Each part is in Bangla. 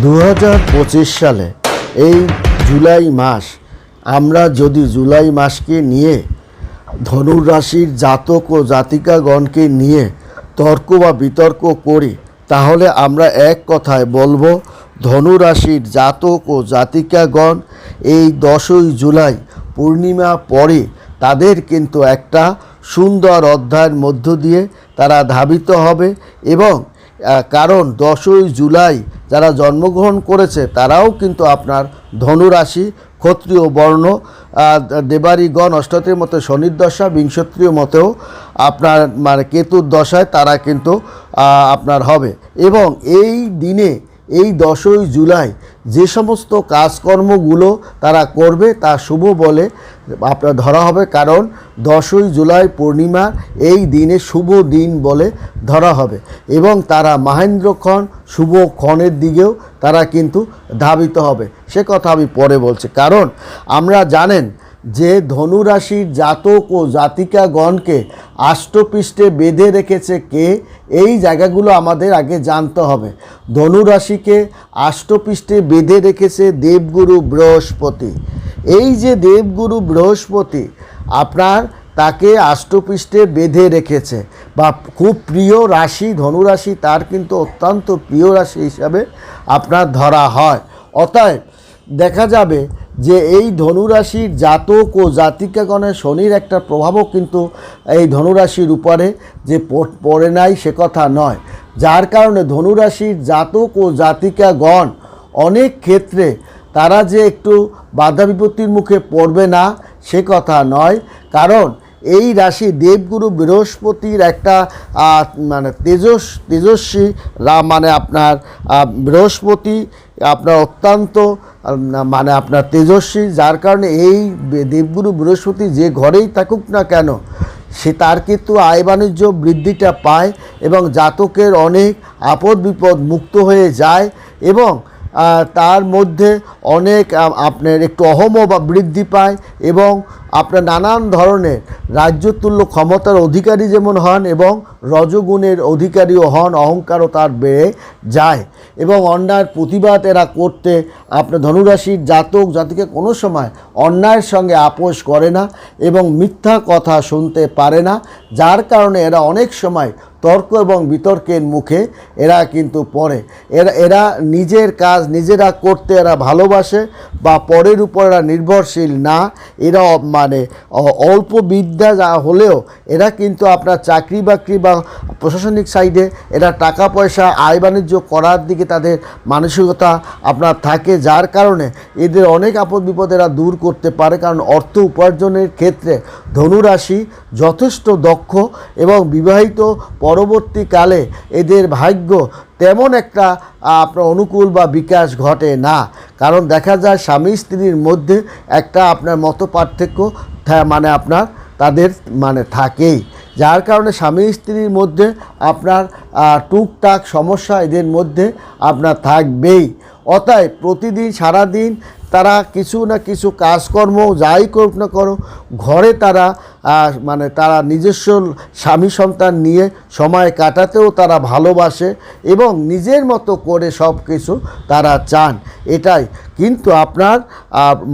দু হাজার পঁচিশ সালে, এই জুলাই মাস, আমরা যদি জুলাই মাসকে নিয়ে, ধনুরাশির জাতক ও জাতিকাগণকে নিয়ে তর্ক বা বিতর্ক করি, তাহলে আমরা এক কথায় বলব, ধনুরাশির জাতক ও জাতিকাগণ এই দশই জুলাই পূর্ণিমা পরে তাদের কিন্তু একটা সুন্দর অধ্যায়ের মধ্য দিয়ে তারা ধাবিত হবে এবং কারণ দশই জুলাই যারা জন্মগ্রহণ করেছে, তারাও কিন্তু আপনার ধনুরাশি, ক্ষত্রিয় বর্ণ দেবারিগণ অষ্টতীর মতো শনির দশা, বিংশত্রীয় মতেও আপনার মানে কেতুর দশায় তারা কিন্তু আপনার হবে। এবং এই দিনে এই দশই জুলাই যে সমস্ত কাজকর্মগুলো তারা করবে তা শুভ বলে আপনার ধরা হবে, কারণ দশই জুলাই পূর্ণিমা এই দিনে শুভ দিন বলে ধরা হবে এবং তারা মহেন্দ্রক্ষণ শুভ ক্ষণের দিকেও তারা কিন্তু ধাবিত হবে। সে কথা আমি পরে বলছি। কারণ আমরা জানেন যে ধনুরাশির জাতক ও জাতিকাগণকে আষ্টপৃষ্ঠে বেঁধে রেখেছে কে, এই জায়গাগুলো আমাদের আগে জানতে হবে। ধনুরাশিকে আষ্টপৃষ্ঠে বেঁধে রেখেছে দেবগুরু বৃহস্পতি। এই যে দেবগুরু বৃহস্পতি, আপনার তাকে আষ্টপৃষ্ঠে বেঁধে রেখেছে বা খুব প্রিয় রাশি, ধনুরাশি, তার কিন্তু অত্যন্ত প্রিয় রাশি হিসাবে আপনার ধরা হয়। অতএব দেখা যাবে যে এই ধনুরাশির জাতক ও জাতিকাগণের শনির একটা প্রভাবও কিন্তু এই ধনুরাশির উপরে যে পড়ে নাই সে কথা নয়। যার কারণে ধনুরাশির জাতক ও জাতিকাগণ অনেক ক্ষেত্রে তারা যে একটু বাধা বিপত্তির মুখে পড়বে না, সে কথা নয়। কারণ এই রাশি দেবগুরু বৃহস্পতির একটা মানে তেজস, তেজস্বী মানে আপনার বৃহস্পতি আপনার অত্যন্ত মানে আপনার তেজস্বী, যার কারণে এই দেবগুরু বৃহস্পতি যে ঘরেই থাকুক না কেন, সে তার কিন্তু আয় বাণিজ্য বৃদ্ধিটা পায় এবং জাতকের অনেক আপদ বিপদ মুক্ত হয়ে যায় এবং তার মধ্যে অনেক আপনার একটু অহমও বা বৃদ্ধি পায় এবং আপনার নানান ধরনের রাজ্যতুল্য ক্ষমতার অধিকারী যেমন হন এবং রজগুণের অধিকারীও হন, অহংকারও তার বেড়ে যায় এবং অন্যায়ের প্রতিবাদ এরা করতে আপনার ধনুরাশির জাতক, জাতিকে কোনো সময় অন্যায়ের সঙ্গে আপোষ করে না এবং মিথ্যা কথা শুনতে পারে না, যার কারণে এরা অনেক সময় তর্ক এবং বিতর্কের মুখে এরা কিন্তু পড়ে। এরা এরা নিজের কাজ নিজেরা করতে এরা ভালোবাসে বা পরের উপর এরা নির্ভরশীল না, এরা মানে অল্প বিদ্যা যা হলেও এরা কিন্তু আপনার চাকরি বাকরি বা প্রশাসনিক সাইডে এরা টাকা পয়সা, আয় বাণিজ্য করার দিকে তাদের মানসিকতা আপনার থাকে, যার কারণে এদের অনেক আপদ বিপদ এরা দূর করতে পারে। কারণ অর্থ উপার্জনের ক্ষেত্রে ধনুরাশি যথেষ্ট দক্ষ এবং বিবাহিত পরবর্তীকালে এদের ভাগ্য তেমন একটা আপনার অনুকূল বা বিকাশ ঘটে না। কারণ দেখা যায় স্বামী স্ত্রীর মধ্যে একটা আপনার মত পার্থক্য মানে আপনার, তাদের মানে থাকেই। যার কারণে স্বামী স্ত্রীর মধ্যে আপনার টুকটাক সমস্যা এদের মধ্যে আপনার থাকবেই। অতএব প্রতিদিন, সারাদিন তারা কিছু না কিছু কাজকর্ম যাই করুক না করো ঘরে তারা মানে তারা নিজস্ব স্বামী সন্তান নিয়ে সময় কাটাতেও তারা ভালোবাসে এবং নিজের মতো করে সব কিছু তারা চান। এটাই। কিন্তু আপনার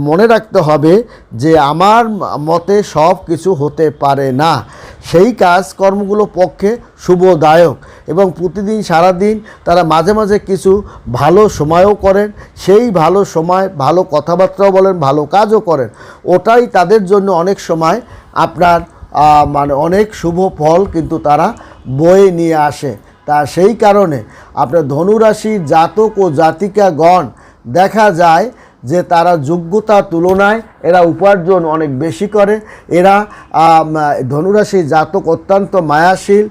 মনে রাখতে হবে যে আমার মতে সব কিছু হতে পারে না। সেই কাজকর্মগুলো পক্ষে শুভদায়ক এবং প্রতিদিন সারাদিন তারা মাঝে মাঝে কিছু ভালো সময়ও করেন, সেই ভালো সময় ভালো কথাবার্তাও বলেন, ভালো কাজও করেন। ওটাই তাদের জন্য অনেক সময় আপনার মানে অনেক শুভ ফল কিন্তু তারা বয়ে নিয়ে আসে। তা সেই কারণে আপনার ধনুরাশির জাতক ও জাতিকাগণ দেখা যায় যে তারা যোগ্যতার তুলনায় এরা উপার্জন অনেক বেশি করে। এরা ধনুরাশি জাতক অত্যন্ত মায়াশীল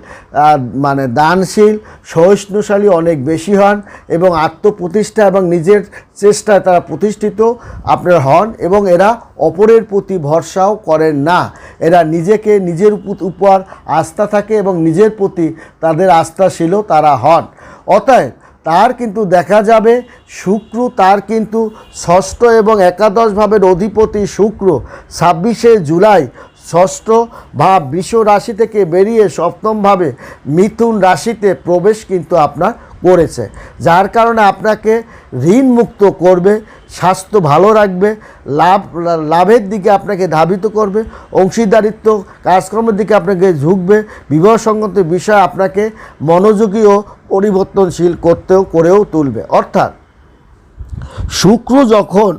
মানে দানশীল, সহিষ্ণুশালী অনেক বেশি হন এবং আত্মপ্রতিষ্ঠা এবং নিজের চেষ্টায় তারা প্রতিষ্ঠিত আপনার হন এবং এরা অপরের প্রতি ভরসাও করেন না। এরা নিজেকে নিজের উপর আস্থা থাকে এবং নিজের প্রতি তাদের আস্থাশীলও তারা হন। অতএব তার কিন্তু দেখা যাবে, শুক্র তার কিন্তু ষষ্ঠ এবং একাদশ ভাবের অধিপতি শুক্র। ছাব্বিশে জুলাই ষষ্ঠ ভাব বৃষ রাশি থেকে বেরিয়ে সপ্তমভাবে মিথুন রাশিতে প্রবেশ কিন্তু আপনার করেছে, যার কারণে আপনাকে ঋণমুক্ত করবে, স্বাস্থ্য ভালো রাখবে, লাভ, লাভের দিকে আপনাকে ধাবিত করবে, অংশীদারিত্ব, কাজকর্মের দিকে আপনাকে ঝুঁকবে বিবাহ সংক্রান্ত বিষয় আপনাকে মনোযোগী ও পরিবর্তনশীল করতেও, করেও তুলবে। অর্থাৎ শুক্র যখন,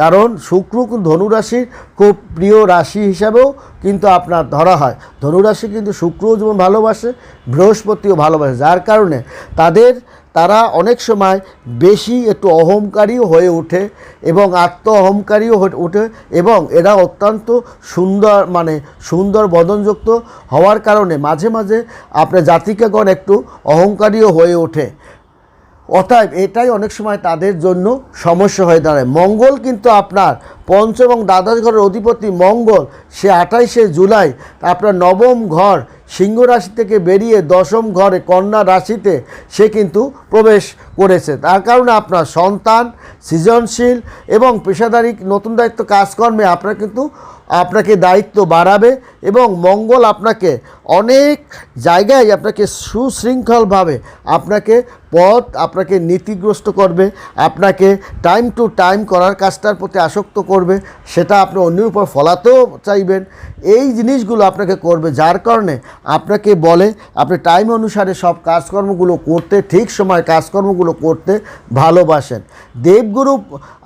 কারণ শুক্র ধনুরাশির খুব প্রিয় রাশি হিসাবেও কিন্তু আপনার ধরা হয়। ধনুরাশি কিন্তু শুক্রও যেমন ভালোবাসে, বৃহস্পতিও ভালোবাসে। যার কারণে তাদের, তারা অনেক সময় বেশি একটু অহংকারীও হয়ে ওঠে এবং আত্ম অহংকারীও ওঠে এবং এরা অত্যন্ত সুন্দর মানে সুন্দর বদনযুক্ত হওয়ার কারণে মাঝে মাঝে আপনার জাতিকাগণ একটু অহংকারীও হয়ে ওঠে। অতএব এটাই অনেক সময় তাদের জন্য সমস্যা হয়ে দাঁড়ায়। মঙ্গল কিন্তু আপনার পঞ্চ এবং দ্বাদশ ঘরের অধিপতি মঙ্গল, সে আঠাইশে জুলাই আপনার নবম ঘর সিংহ রাশি থেকে বেরিয়ে দশম ঘরে কন্যা রাশিতে সে কিন্তু প্রবেশ করেছে। তার কারণে আপনার সন্তান সৃজনশীল এবং পেশাদারি নতুন দায়িত্ব কাজকর্মে আপনার কিন্তু আপনাকে দায়িত্ব বাড়াবে এবং মঙ্গল আপনাকে অনেক জায়গায় আপনাকে সুশৃঙ্খলভাবে আপনাকে পথ, আপনাকে নীতিগ্রস্ত করবে, আপনাকে টাইম টু টাইম করার কাজটার প্রতি আসক্ত করবে, সেটা আপনি অন্যের উপর ফলাতেও চাইবেন। এই জিনিসগুলো আপনাকে করবে, যার কারণে আপনাকে বলে, আপনি টাইম অনুসারে সব কাজকর্মগুলো করতে ঠিক সময় কাজকর্মগুলো করতে ভালোবাসেন। দেবগুরু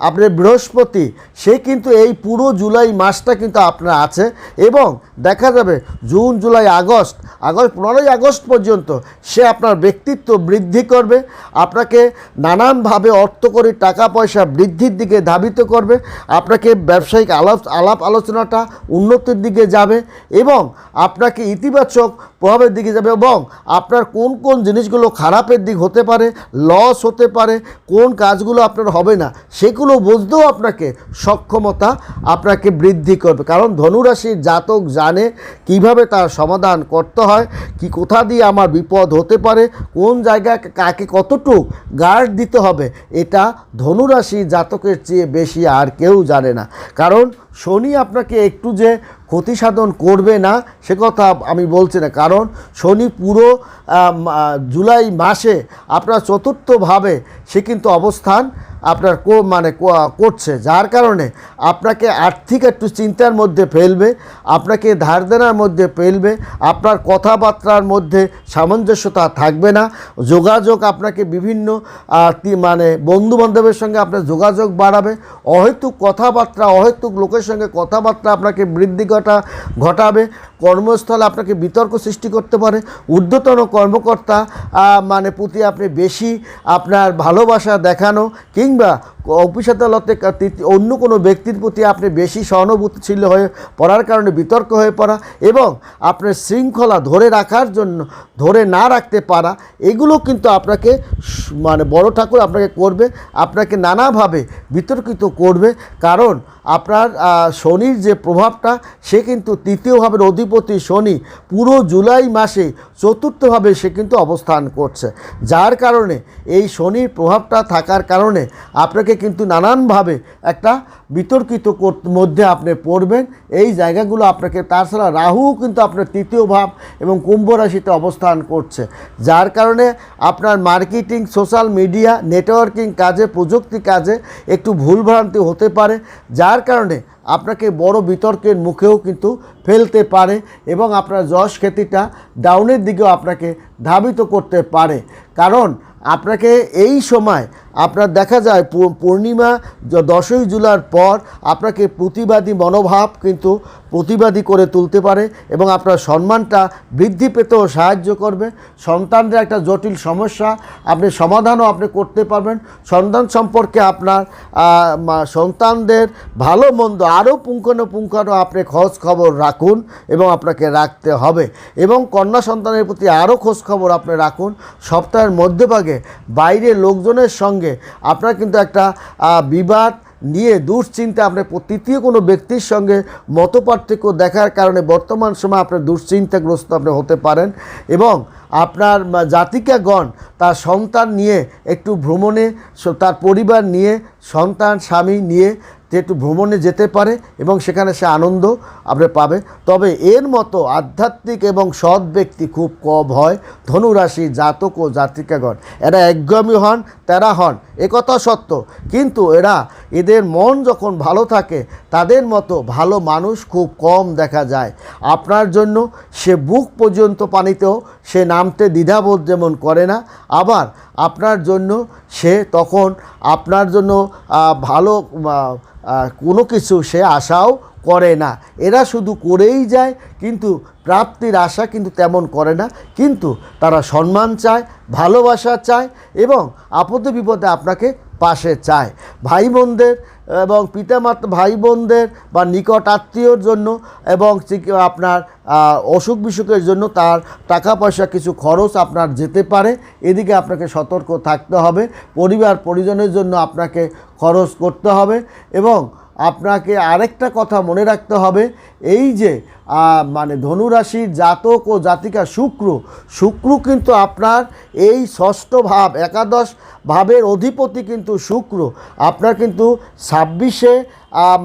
আপনার বৃহস্পতি, সে কিন্তু এই পুরো জুলাই মাসটা কিন্তু আপনার আছে এবং দেখা যাবে জুন, জুলাই, আগস্ট আগস্ট, পনেরোই আগস্ট পর্যন্ত সে আপনার ব্যক্তিত্ব বৃদ্ধি করবে, আপনাকে নানানভাবে অর্থকরী টাকা পয়সা বৃদ্ধির দিকে ধাবিত করবে, আপনাকে ব্যবসায়িক আলাপ আলাপ আলোচনাটা উন্নতির দিকে যাবে এবং আপনাকে ইতিবাচক প্রভাবের দিকে যাবে এবং আপনার কোন কোন জিনিসগুলো খারাপের দিক হতে পারে লস হতে পারে, কোন কাজগুলো আপনার হবে না, সেগুলো বুঝতেও আপনাকে সক্ষমতা আপনাকে বৃদ্ধি করবে। কারণ ধনুরাশির জাতক জানে কীভাবে তার সমাধান করতে হয়, কি কোথা দিয়ে আমার বিপদ হতে পারে, কোন জায়গায় কাকে কতটুক গার্ড দিতে হবে, এটা ধনুরাশি জাতকের চেয়ে বেশি আর কেউ জানে না। কারণ শনি আপনাকে একটু যে ক্ষতি সাধন করবে না, সে কথা আমি বলছি না। কারণ শনি পুরো জুলাই মাসে আপনার চতুর্থভাবে সে কিন্তু অবস্থান আপনার কো- মানে কো- করছে, যার কারণে আপনাকে আর্থিক একটু চিন্তার মধ্যে ফেলবে, আপনাকে ধার দেনার মধ্যে ফেলবে, আপনার কথাবার্তার মধ্যে সামঞ্জস্যতা থাকবে না, যোগাযোগ আপনাকে বিভিন্ন মানে বন্ধু বান্ধবের সঙ্গে আপনার যোগাযোগ বাড়াবে, অহেতুক কথাবার্তা, অহেতুক লোকের সঙ্গে কথাবার্তা আপনাকে বৃদ্ধি ঘটা, ঘটাবে, কর্মস্থলে আপনাকে বিতর্ক সৃষ্টি করতে পারে, ঊর্ধ্বতন কর্মকর্তা মানে প্রতি আপনি বেশি আপনার ভালোবাসা দেখানো কিংবা অফিস আদালতে অন্য কোনো ব্যক্তির প্রতি আপনি বেশি সহানুভূতিশীল হয়ে পড়ার কারণে বিতর্ক হয়ে পড়া এবং আপনার শৃঙ্খলা ধরে রাখার জন্য, ধরে না রাখতে পারা, এগুলো কিন্তু আপনাকে মানে বড় ঠাকুর আপনাকে করবে, আপনাকে নানাভাবে বিতর্কিত করবে। কারণ আপনার শনির যে প্রভাবটা, সে কিন্তু তৃতীয়ভাবের অধিপতি শনি পুরো জুলাই মাসে চতুর্থভাবে সে কিন্তু অবস্থান করছে। যার কারণে এই শনির প্রভাবটা থাকার কারণে আপনাকে কিন্তু নানানভাবে একটা বিতর্কিত মধ্যে আপনি পড়বেন। এই জায়গাগুলো আপনাকে, তাছাড়া রাহু কিন্তু আপনার তৃতীয় ভাব এবং কুম্ভ রাশিতে অবস্থান করছে। যার কারণে আপনার মার্কেটিং, সোশ্যাল মিডিয়া, নেটওয়ার্কিং কাজে, প্রযুক্তি কাজে একটু ভুলভ্রান্তি হতে পারে। যার কারণে আপনাকে বড় বিতর্কের মুখেও কিন্তু ফেলতে পারে এবং আপনার যশ খ্যাতিটা ডাউনের দিকেও আপনাকে ধাবিত করতে পারে। কারণ আপনাকে এই সময় আপনার দেখা যায় পূর্ণিমা দশই জুলার পর আপনাকে প্রতিবাদী মনোভাব কিন্তু প্রতিবাদী করে তুলতে পারে এবং আপনার সম্মানটা বৃদ্ধি পেতেও সাহায্য করবে। সন্তানদের একটা জটিল সমস্যা, আপনি সমাধানও আপনি করতে পারবেন। সন্তান সম্পর্কে আপনার সন্তানদের ভালো মন্দ আরও পুঙ্খানুপুঙ্খানু আপনি খোঁজ খবর রাখুন এবং আপনাকে রাখতে হবে এবং কন্যা সন্তানের প্রতি আরও খবর আপনি রাখুন। সপ্তাহের মধ্যভাগে বাইরে লোকজনের সঙ্গে আপনার কিন্তু একটা বিবাদ নিয়ে দুশ্চিন্তা, আপনার তৃতীয় কোনো ব্যক্তির সঙ্গে মতপার্থক্য দেখার কারণে বর্তমান সময় আপনার দুশ্চিন্তাগ্রস্ত আপনি হতে পারেন এবং আপনার জাতিকাগণ তার সন্তান নিয়ে একটু ভ্রমণে তার পরিবার নিয়ে সন্তান, স্বামী নিয়ে সে একটু ভ্রমণে যেতে পারে এবং সেখানে সে আনন্দ আপনি পাবে তবে এর মতো আধ্যাত্মিক এবং সৎ ব্যক্তি খুব কম হয়। ধনুরাশি জাতক ও জাতিকাগণ। এরা একগমী হন, তেরা হন। একথা সত্য। কিন্তু এরা এদের মন যখন ভালো থাকে, তাদের মতো ভালো মানুষ খুব কম দেখা যায়। আপনার জন্য সে বুক পর্যন্ত পানিতেও সে নামতে দ্বিধাবোধ যেমন করে না, আবার আপনার জন্য সে তখন আপনার জন্য ভালো কোনো কিছু সে আশাও করে না। এরা শুধু করেই যায়, কিন্তু প্রাপ্তির আশা কিন্তু তেমন করে না। কিন্তু তারা সম্মান চায়, ভালোবাসা চায় এবং আপদে বিপদে আপনাকে পাশে চায়। ভাই বোনদের এবং পিতামাতা ভাই বোনদের বা নিকট আত্মীয়র জন্য এবং আপনার অসুখ বিসুখের জন্য তার টাকা পয়সা কিছু খরচ আপনার যেতে পারে। এদিকে আপনাকে সতর্ক থাকতে হবে। পরিবার পরিজনের জন্য আপনাকে খরচ করতে হবে এবং আপনাকে আরেকটা কথা মনে রাখতে হবে। এই যে মানে ধনুরাশির জাতক ও জাতিকা শুক্র শুক্র কিন্তু আপনার এই ষষ্ঠ ভাব, একাদশ ভাবের অধিপতি কিন্তু শুক্র। আপনার কিন্তু ছাব্বিশে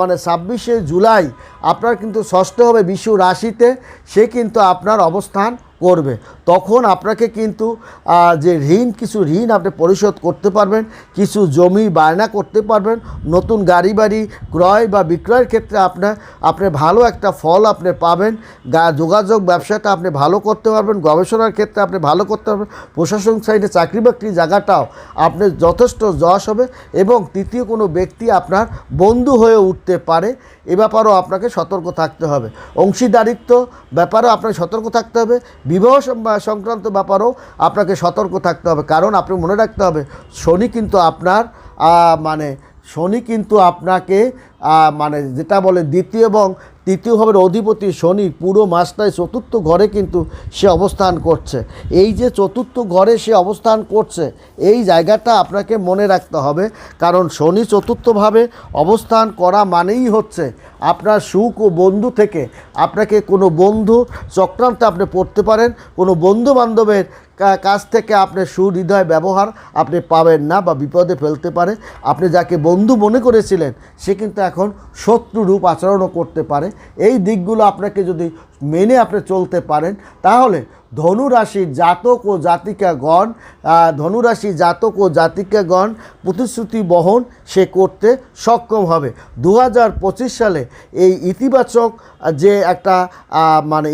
মানে ছাব্বিশে জুলাই, আপনার কিন্তু ষষ্ঠ হবে বিশ্ব রাশিতে, সে কিন্তু আপনার অবস্থান করবে। তখন আপনাকে কিন্তু যে ঋণ, কিছু ঋণ আপনি পরিশোধ করতে পারবেন, কিছু জমি বায়না করতে পারবেন, নতুন গাড়ি বাড়ি ক্রয় বা বিক্রয়ের ক্ষেত্রে আপনার আপনি ভালো একটা ফল আপনি পাবেন যোগাযোগ ব্যবসাটা আপনি ভালো করতে পারবেন, গবেষণার ক্ষেত্রে আপনি ভালো করতে পারবেন প্রশাসন সাইডে চাকরি বাকরি জায়গাটাও আপনি যথেষ্ট যশ হবে এবং তৃতীয় কোনো ব্যক্তি আপনার বন্ধু হয়ে উঠতে পারে। এ ব্যাপারেও আপনাকে সতর্ক থাকতে হবে। অংশীদারিত্ব ব্যাপারেও আপনাকে সতর্ক থাকতে হবে। বিবাহ সংক্রান্ত ব্যাপারেও আপনাকে সতর্ক থাকতে হবে। কারণ আপনি মনে রাখতে হবে, শনি কিন্তু আপনার মানে শনি কিন্তু আপনাকে মানে যেটা বলে দ্বিতীয় এবং তৃতীয় ভাবের অধিপতি শনি পুরো মাসটায় চতুর্থ ঘরে কিন্তু সে অবস্থান করছে। এই যে চতুর্থ ঘরে সে অবস্থান করছে, এই জায়গাটা আপনাকে মনে রাখতে হবে। কারণ শনি চতুর্থভাবে অবস্থান করা মানেই হচ্ছে আপনার সুখ ও বন্ধু থেকে আপনাকে কোনো বন্ধু চক্রান্তে আপনি পড়তে পারেন, কোনো বন্ধু বান্ধবের কাছ থেকে আপনার সুহৃদয় ব্যবহার আপনি পাবেন না বা বিপদে ফেলতে পারে। আপনি যাকে বন্ধু মনে করেছিলেন, সে কিন্তু এখন শত্রু রূপ আচরণও করতে পারে। এই দিকগুলো আপনাকে যদি মেনে আপনি চলতে পারেন, তাহলে ধনুরাশির জাতক ও জাতিকাগণ ধনুরাশি জাতক ও জাতিকাগণ প্রতিশ্রুতি বহন সে করতে সক্ষম হবে। দু হাজার পঁচিশ সালে এই ইতিবাচক যে একটা মানে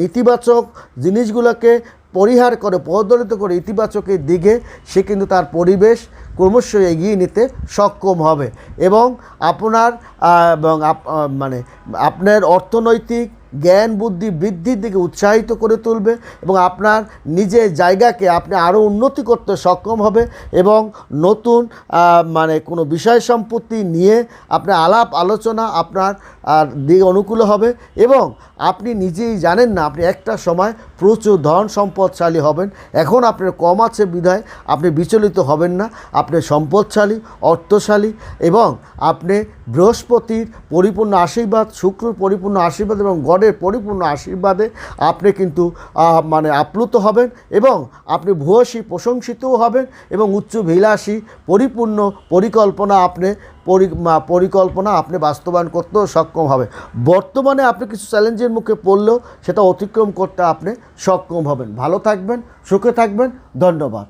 নেতিবাচক জিনিসগুলোকে পরিহার করে পদদলিত করে ইতিবাচকের দিকে সে কিন্তু তার পরিবেশ ক্রমশ এগিয়ে নিতে সক্ষম হবে। এবং আপনার মানে আপনার অর্থনৈতিক জ্ঞান, বুদ্ধি, বৃদ্ধির দিকে উৎসাহিত করে তুলবে এবং আপনার নিজের জায়গাকে আপনি আরও উন্নতি করতে সক্ষম হবে এবং নতুন মানে কোনো বিষয় সম্পত্তি নিয়ে আপনার আলাপ, আলোচনা আপনার আর দিকে অনুকূল হবে এবং আপনি নিজেই জানেন না, আপনি একটা সময় প্রচুর ধন সম্পদশালী হবেন। এখন আপনার কম আছে বিধায় আপনি বিচলিত হবেন না, আপনি সম্পদশালী, অর্থশালী এবং আপনি বৃহস্পতির পরিপূর্ণ আশীর্বাদ, শুক্রর পরিপূর্ণ আশীর্বাদ এবং গডের পরিপূর্ণ আশীর্বাদে আপনি কিন্তু মানে আপ্লুত হবেন এবং আপনি ভূয়সী, প্রশংসিতও হবেন এবং উচ্চভিলাষী পরিপূর্ণ পরিকল্পনা আপনি পরি পরিকল্পনা আপনি বাস্তবায়ন করতেও সক্ষম হবে বর্তমানে আপনি কিছু চ্যালেঞ্জের মুখে পড়লেও সেটা অতিক্রম করতে আপনি সক্ষম হবেন। ভালো থাকবেন, সুখে থাকবেন, ধন্যবাদ।